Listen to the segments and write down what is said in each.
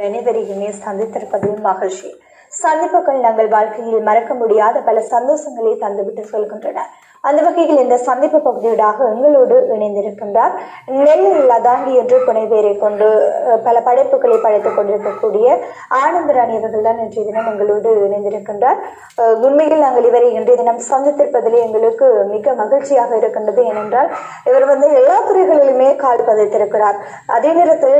அனைவரையுமே சந்தித்திருப்பது மகிழ்ச்சி. சந்திப்புகள் நாங்கள் வாழ்க்கையில் மறக்க முடியாத பல சந்தோஷங்களை தந்துவிட்டு செல்கின்றன. அந்த வகையில் இந்த சந்திப்பு பகுதியூடாக எங்களோடு இணைந்திருக்கின்றார். நெல் லதாங்கி என்று புனைவேரை கொண்டு பல படைப்புகளை படைத்துக் கொண்டிருக்கக்கூடிய ஆனந்த் ராணி அவர்கள் தான் இன்றைய தினம் எங்களோடு இணைந்திருக்கின்றார். உண்மையில் நாங்கள் இவரை இன்றைய தினம் சந்தித்திருப்பதிலே எங்களுக்கு மிக மகிழ்ச்சியாக இருக்கின்றது ஏனென்றால் இவர் வந்து எல்லா துறைகளிலுமே கால் பதித்திருக்கிறார். அதே நேரத்தில்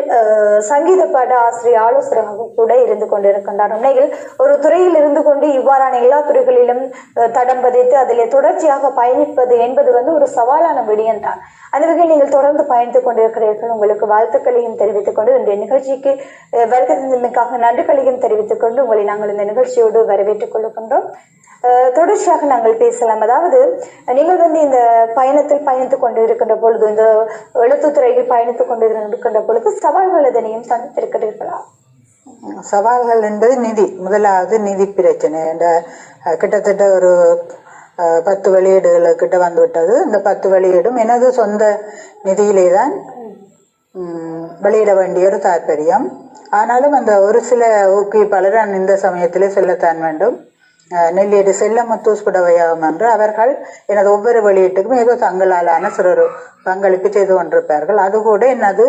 சங்கீத பாட ஆசிரியர் ஆலோசகராக கூட இருந்து கொண்டிருக்கின்றார். உண்மையில் ஒரு துறையில் இருந்து கொண்டு இவ்வாறான எல்லா துறைகளிலும் தடம் பதித்து அதிலே தொடர்ச்சியாக பயணிப்பது என்பது வந்து ஒரு சவாலான விடயம் தான் அந்த வகையில் நீங்கள் தொடர்ந்து பயணித்துக் கொண்டிருக்கிறீர்கள். உங்களுக்கு வாழ்த்துக்களையும் தெரிவித்துக் கொண்டு இந்த நிகழ்ச்சிக்கு அஹ், நன்றிகளையும் தெரிவித்துக் கொண்டு உங்களை நாங்கள் இந்த நிகழ்ச்சியோடு வரவேற்றுக் கொள்கின்றோம். தொடர்ச்சியாக நாங்கள் பேசலாம். அதாவது நீங்கள் வந்து இந்த பயணத்தில் பயணித்துக் கொண்டு இருக்கின்ற பொழுது இந்த எழுத்துத்துறையில் பயணித்துக் கொண்டு இருக்கின்ற பொழுது சவால்கள் எதனையும் சந்தித்திருக்கிறீர்களா? சவால்கள் என்பது நிதி. முதலாவது நிதி பிரச்சனை. என்ற கிட்டத்தட்ட ஒரு பத்து வெளியீடுகள் கிட்ட வந்துவிட்டது இந்த பத்து வெளியீடும் எனது சொந்த நிதியிலே தான் வெளியிட வேண்டிய ஒரு தாற்பயம். ஆனாலும் அந்த ஒரு சில ஊக்குவிப்பாளர் நான் இந்த சமயத்திலே சொல்லத்தான் வேண்டும். அஹ், நெல்லியடி செல்லமுத்தூஸ் புடவையாகும் என்று அவர்கள் எனது ஒவ்வொரு வெளியீட்டுக்கும் ஏதோ தங்களாலான சிறு பங்களிப்பு செய்து கொண்டிருப்பார்கள். அது கூட எனது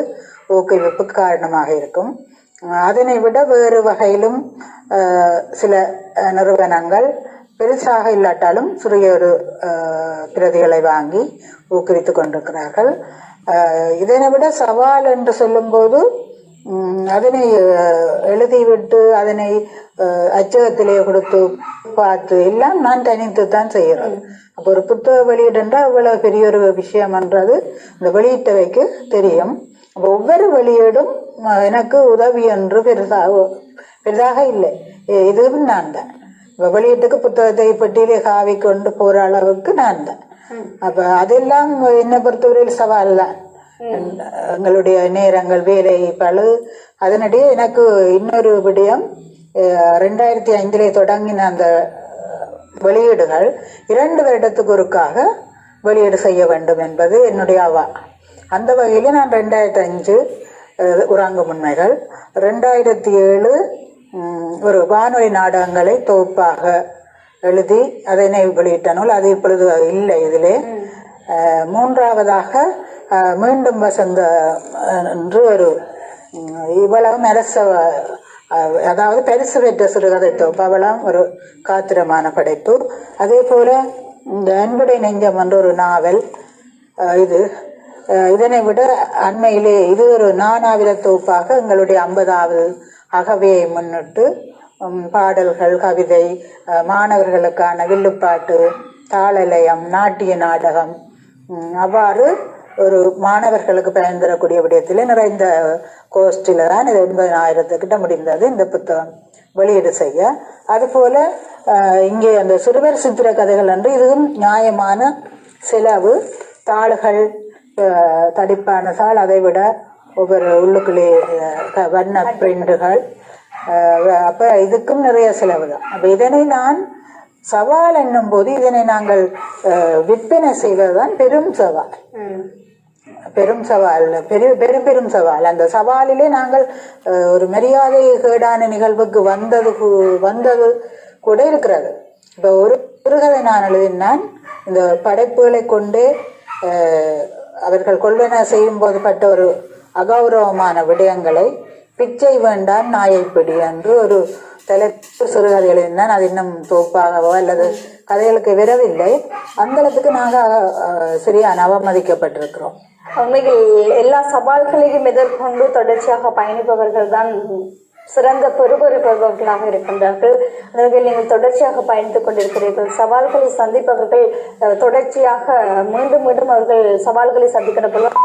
ஊக்குவிப்புக்கு காரணமாக இருக்கும். அதனை விட வேறு வகையிலும் சில நிறுவனங்கள் பெருசாக இல்லாட்டாலும் சிறிய ஒரு பிரதிகளை வாங்கி ஊக்குவித்து கொண்டிருக்கிறார்கள். இதனை விட சவால் என்று சொல்லும்போது அதனை எழுதிவிட்டு அதனை அச்சகத்திலே கொடுத்து பார்த்து எல்லாம் நான் தனித்து தான் செய்கிறேன். அப்போ ஒரு புத்தக வெளியீடுன்றா அவ்வளோ பெரிய ஒரு விஷயம் என்றது இந்த வெளியிட்டவைக்கு தெரியும். அப்போ ஒவ்வொரு வெளியீடும் எனக்கு உதவி என்று பெருசாக பெரிதாக இல்லை. இதுவும் நான் தான். வெளியீட்டுக்கு புத்தகத்தை பெட்டியிலே காவி கொண்டு போற அளவுக்கு நான் தான். அப்ப அதெல்லாம் என்னை பொறுத்தவரையில் சவால் தான். எங்களுடைய நேரங்கள் வேலை பழு அதனிடையே எனக்கு இன்னொரு விடயம் ரெண்டாயிரத்தி ஐந்திலே தொடங்கின அந்த வெளியீடுகள் இரண்டு வருடத்துக்கு ஒருக்காக வெளியீடு செய்ய வேண்டும் என்பது என்னுடைய அவா. அந்த வகையில் நான் ரெண்டாயிரத்தி அஞ்சு உறங்கு உண்மைகள். ரெண்டாயிரத்தி ஏழு ஒரு வானொலி நாடகங்களை தொகுப்பாக எழுதி அதனை வெளியிட்ட நூல் அது இப்பொழுது இல்லை இதிலே. மூன்றாவதாக மீண்டும் வசந்த என்று ஒரு இவ்வளவு அரச அதாவது பரிசு பெற்ற சிறுகதை தொகுப்பு அவளம் ஒரு காத்திரமான படைப்பு. அதே போல இந்த அன்புடை நெஞ்சம் என்ற ஒரு நாவல் இது. இதனை விட அண்மையிலே இது ஒரு நானாவித தொகுப்பாக எங்களுடைய ஐம்பதாவது அகவையை முன்னிட்டு பாடல்கள் கவிதை மாணவர்களுக்கான வில்லுப்பாட்டு தாளலயம் நாட்டிய நாடகம் அவ்வாறு ஒரு மாணவர்களுக்கு பயன் தரக்கூடிய விடயத்தில் நிறைந்த கோஸ்டில் தான் இது எண்பதாயிரத்துக்கிட்ட முடிந்தது இந்த புத்தகம் வெளியீடு செய்ய. அதுபோல இங்கே அந்த சிறுவர் சித்திர கதைகள் என்று இதுவும் நியாயமான செலவு தாள்கள் தடிப்பான தாள் அதை விட ஒவ்வொரு உள்ளுக்குள்ளே வண்ண பிரிண்டுகள். அப்ப இதுக்கும் நிறைய செலவு தான். அப்ப இதனை நான் சவால் என்னும் போது இதனை நாங்கள் விற்பனை செய்வதுதான் பெரும் சவால். பெரும் சவால் பெரிய பெரும் பெரும் சவால். அந்த சவாலிலே நாங்கள் ஒரு மரியாதை கேடான நிகழ்வுக்கு வந்தது வந்தது கூட இருக்கிறது. இப்போ ஒரு சிறுகதை நான் எழுதினான். இந்த படைப்புகளை கொண்டு அவர்கள் கொள்வன செய்யும் போது பட்ட ஒரு அகௌரவமான விடயங்களை பிச்சை வேண்டாம் நாயைப்பிடி என்று ஒரு தலைப்பு சிறுகதை எழுதினான் அது இன்னும் தொகுப்பாகவோ அல்லது கதைகளுக்கு விரவில்லை. அந்த அளவுக்கு நாங்கள் சரியான அவமதிக்கப்பட்டிருக்கிறோம் உண்மையில் எல்லா சவால்களையும் எதிர்கொண்டு தொடர்ச்சியாக பயணிப்பவர்கள் தான் சிறந்த பெறுபொரு இருக்கின்றார்கள். அந்த நீங்கள் தொடர்ச்சியாக பயணித்துக் கொண்டிருக்கிறீர்கள். சவால்களை சந்திப்பவர்கள் தொடர்ச்சியாக மீண்டும் மீண்டும் அவர்கள் சவால்களை சந்திக்கிற பொழுது